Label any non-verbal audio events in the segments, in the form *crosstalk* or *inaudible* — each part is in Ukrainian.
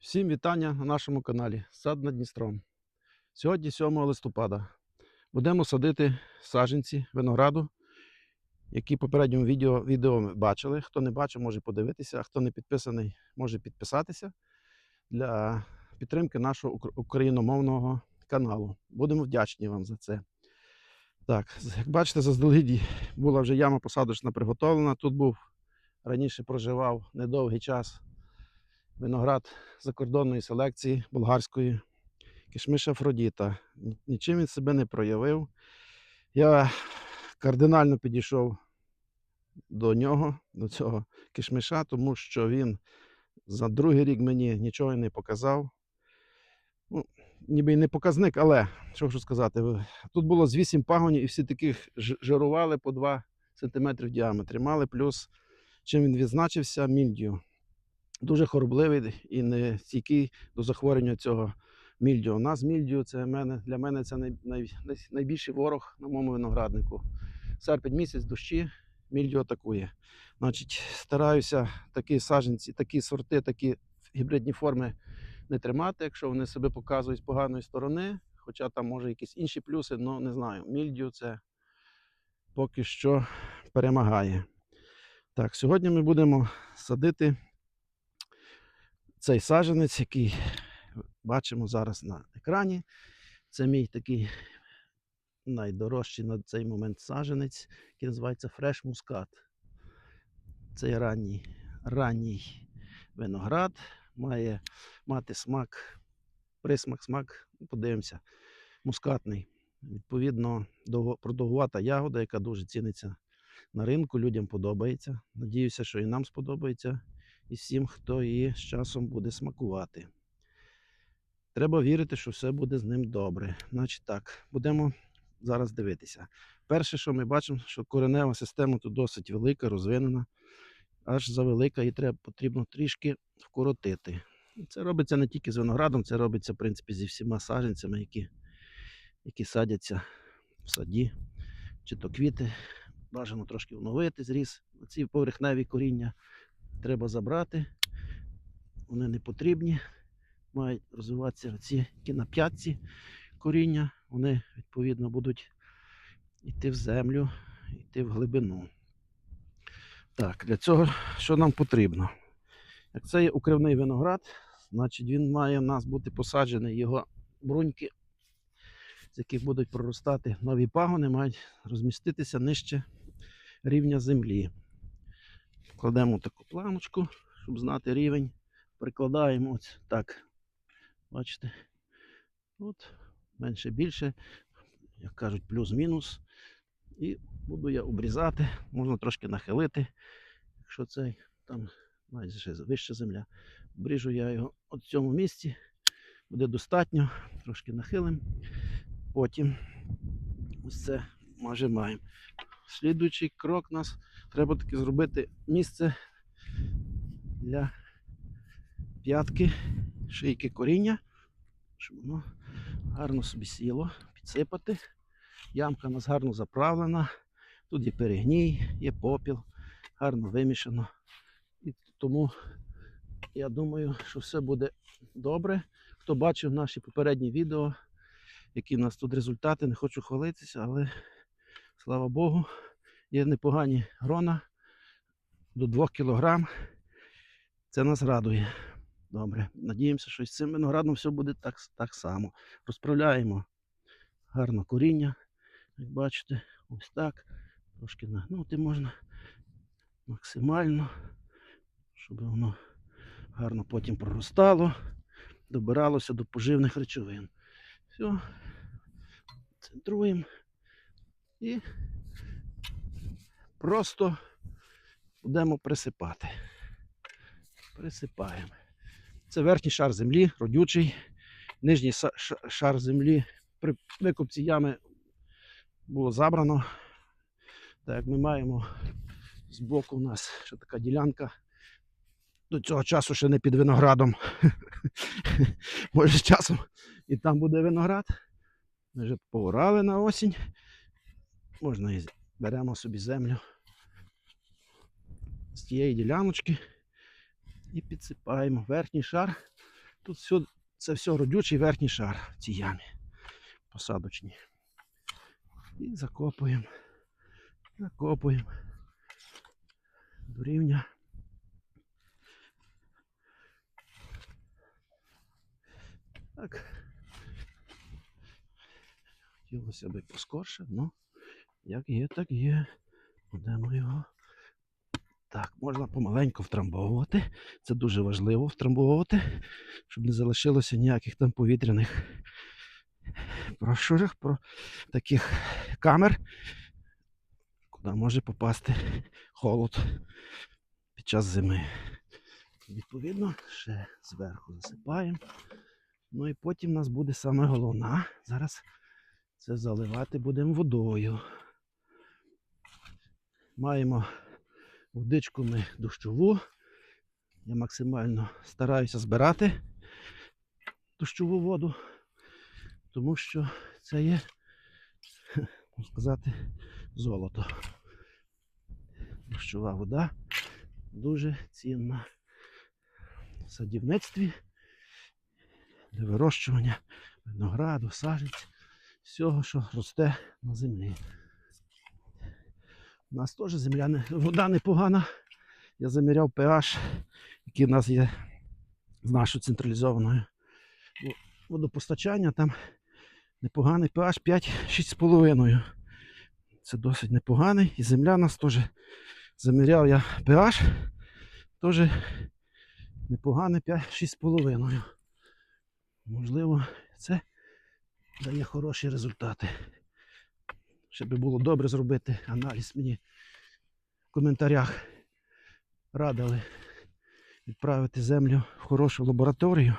Всім вітання на нашому каналі Сад над Дністром. Сьогодні 7 листопада. Будемо садити саджанці винограду, які в попередньому відео, відео ми бачили. Хто не бачив, може подивитися, а хто не підписаний, може підписатися для підтримки нашого україномовного каналу. Будемо вдячні вам за це. Так, як бачите, заздалегідь була вже яма посадочна приготовлена. Тут був раніше проживав недовгий час виноград закордонної селекції болгарської кишмиш Афродіта. Нічим він себе не проявив. Я кардинально підійшов до нього, до цього кишмиша, тому що він за другий рік мені нічого не показав. Ну, ніби й не показник, але що хочу сказати, тут було з 8 пагонів і всі таких жирували по 2 см в діаметрі. Мали плюс, чим він відзначився, мільдію дуже хоробливий і не стійкий до захворювання цього мільдю. У нас мільдю це мене, для мене це най, най, най- найбільший ворог на моєму винограднику. Серпень місяць дощі, мільдю атакує. Значить, стараюся такі саджанці, такі сорти, такі гібридні форми не тримати, якщо вони себе показують з поганої сторони. Хоча там може якісь інші плюси, але не знаю. Мільдю це поки що перемагає. Так, сьогодні ми будемо садити цей саджанець, який бачимо зараз на екрані. Це мій такий найдорожчий на цей момент саджанець, який називається Fresh Muscat. Цей ранній, ранній виноград має мати смак, присмак, смак, ну, подивимося, мускатний. Відповідно, продовгувата ягода, яка дуже ціниться на ринку, людям подобається. Надіюся, що і нам сподобається і всім, хто її з часом буде смакувати. Треба вірити, що все буде з ним добре. Значить так, будемо зараз дивитися. Перше, що ми бачимо, що коренева система тут досить велика, розвинена, аж завелика, і треба потрібно трішки вкоротити. Це робиться не тільки з виноградом, це робиться, в принципі, зі всіма саджанцями, які, які садяться в саді, чи то квіти. Бажано трошки оновити зріз. Ці поверхневі коріння треба забрати. Вони не потрібні. Мають розвиватися ці, які на п'ятці коріння. Вони, відповідно, будуть йти в землю, йти в глибину. Так, для цього що нам потрібно? Як це є укривний виноград, значить він має в нас бути посаджений його бруньки, з яких будуть проростати нові пагони, мають розміститися нижче рівня землі. Кладемо таку планочку, щоб знати рівень. Прикладаємо ось так. Бачите? От, менше більше, як кажуть, плюс-мінус. І буду я обрізати, можна трошки нахилити, якщо цей там майже вища земля. Обріжу я його от в цьому місці. Буде достатньо, трошки нахилим. Потім ось це нажимаємо. Слідуючий крок у нас треба таки зробити місце для п'ятки, шийки коріння, щоб воно гарно собі сіло, підсипати. Ямка у нас гарно заправлена. Тут є перегній, є попіл, гарно вимішано. І тому я думаю, що все буде добре. Хто бачив наші попередні відео, які в нас тут результати, не хочу хвалитися, але слава Богу, є непогані грона до 2 кг. Це нас радує. Добре. Надіємося, що з цим виноградом все буде так, так само. Розправляємо гарно коріння. Як бачите, ось так. Трошки нагнути можна максимально, щоб воно гарно потім проростало, добиралося до поживних речовин. Все, центруємо і просто будемо присипати. Присипаємо. Це верхній шар землі, родючий, нижній шар землі. При викопці ями було забрано. Так як ми маємо збоку у нас ще така ділянка. До цього часу ще не під виноградом. *laughs* Може з часом і там буде виноград. Ми вже поорали на осінь. Можна і беремо собі землю з тієї діляночки і підсипаємо верхній шар Тут все, це все родючий верхній шар в цій ямі посадочній. І закопуємо. Закопуємо. До рівня. Так. Хотілося б поскорше, ну, як є, так є. Будемо його. Так, можна помаленьку втрамбовувати. Це дуже важливо втрамбовувати, щоб не залишилося ніяких там повітряних прошурах, про таких камер, куди може попасти холод під час зими. Відповідно, ще зверху засипаємо. Ну і потім у нас буде саме головна. Зараз це заливати будемо водою. Маємо водичку ми дощову. Я максимально стараюся збирати дощову воду, тому що це є, можна сказати, золото. Дощова вода дуже цінна в садівництві для вирощування винограду, сажиць, всього, що росте на землі. У нас теж земля не, вода непогана. Я заміряв pH, який в нас є з нашою централізованою во- водопостачання. Там непоганий pH 5-6,5. Це досить непоганий. І земля у нас теж заміряв я pH. Теж непоганий 5-6,5. Можливо, це дає хороші результати. Ще би було добре зробити аналіз мені в коментарях радили відправити землю в хорошу лабораторію,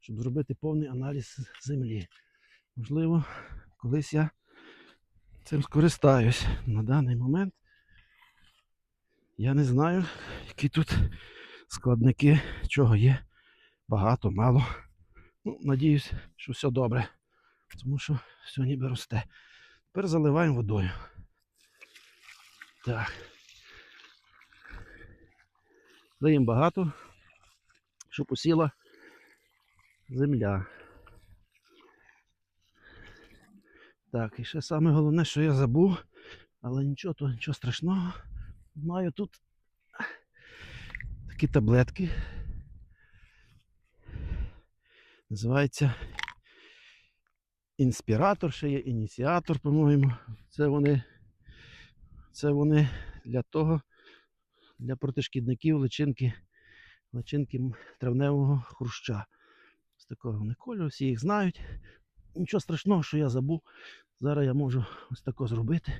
щоб зробити повний аналіз землі. Можливо, колись я цим скористаюсь. На даний момент я не знаю, які тут складники, чого є. Багато, мало. Ну, надіюсь, що все добре. Тому що все ніби росте. Тепер заливаємо водою. Так. Даємо багато, щоб усіла земля. Так, і ще саме головне, що я забув, але нічого, то нічого страшного. Маю тут такі таблетки. Називається інспіратор, ще є ініціатор, по-моєму. Це вони, це вони для того, для протишкідників личинки, личинки травневого хруща. З такого вони кольору, всі їх знають. Нічого страшного, що я забув. Зараз я можу ось тако зробити,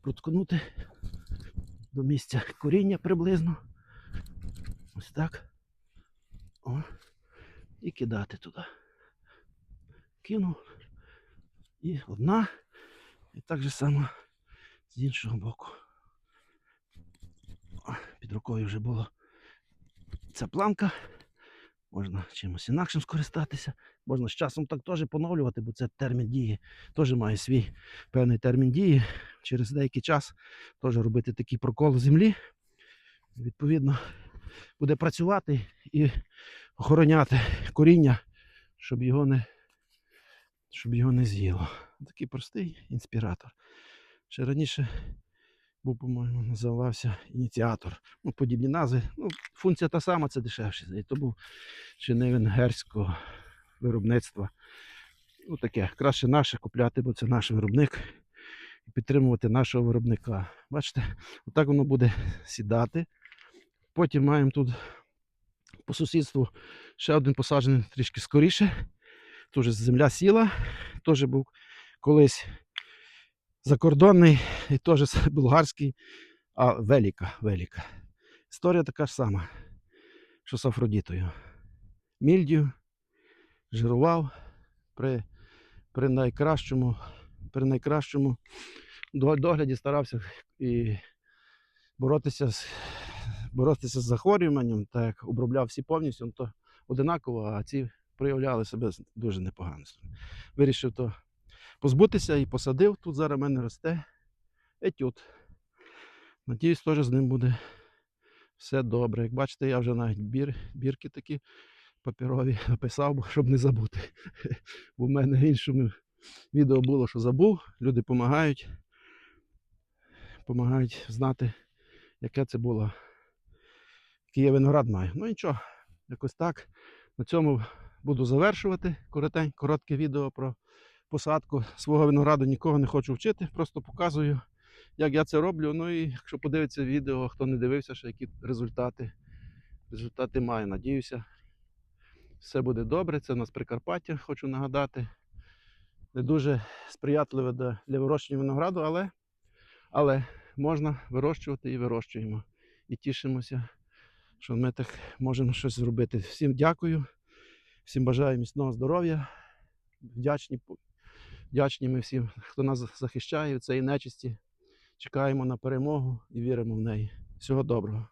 проткнути до місця коріння приблизно. Ось так. О. І кидати туди. Кинув. І одна. І так же само з іншого боку. Під рукою вже була ця планка. Можна чимось інакшим скористатися. Можна з часом так теж поновлювати, бо це термін дії. Теж має свій певний термін дії. Через деякий час теж робити такий прокол землі. Відповідно, буде працювати і охороняти коріння, щоб його не, щоб його не з'їло. Такий простий інспіратор. Ще раніше був, по-моєму, називався ініціатор. Ну, подібні назви. Ну, функція та сама, це дешевше. То був ще не венгерського виробництва. Ну таке, краще наше купляти, бо це наш виробник. І підтримувати нашого виробника. Бачите, *laughs* отак воно буде сідати. Потім маємо тут по сусідству ще один посаджений трішки скоріше. Теж земля сіла. Теж був колись закордонний і теж *laughs* болгарський, а Веліка. Веліка. Історія така ж сама, що з Афродітою. Мільдію жирував при, при найкращому, при найкращому догляді старався і боротися з, боротися з захворюванням, так як обробляв всі повністю, ну, то одинаково, а ці проявляли себе дуже непогано. Вирішив то позбутися і посадив. Тут зараз в мене росте етюд. Надіюсь, теж з ним буде все добре. Як бачите, я вже навіть бір, бірки такі паперові *laughs* написав, щоб не забути. *laughs* Бо в мене в іншому відео було, що забув. Люди допомагають. Помагають знати, яке це було. Який я виноград маю. Ну нічого, якось так. На цьому буду завершувати коротень, коротке відео про посадку свого винограду. Нікого не хочу вчити, просто показую, як я це роблю. Ну і якщо подивиться відео, хто не дивився, ще які результати. Результати маю. Надіюся, все буде добре. Це у нас Прикарпаття, хочу нагадати. Не дуже сприятливе для, для вирощення винограду, але, але можна вирощувати і вирощуємо. І тішимося, що ми так можемо щось зробити. Всім дякую, всім бажаю міцного здоров'я. Вдячні, вдячні ми всім, хто нас захищає в цій нечисті. Чекаємо на перемогу і віримо в неї. Всього доброго.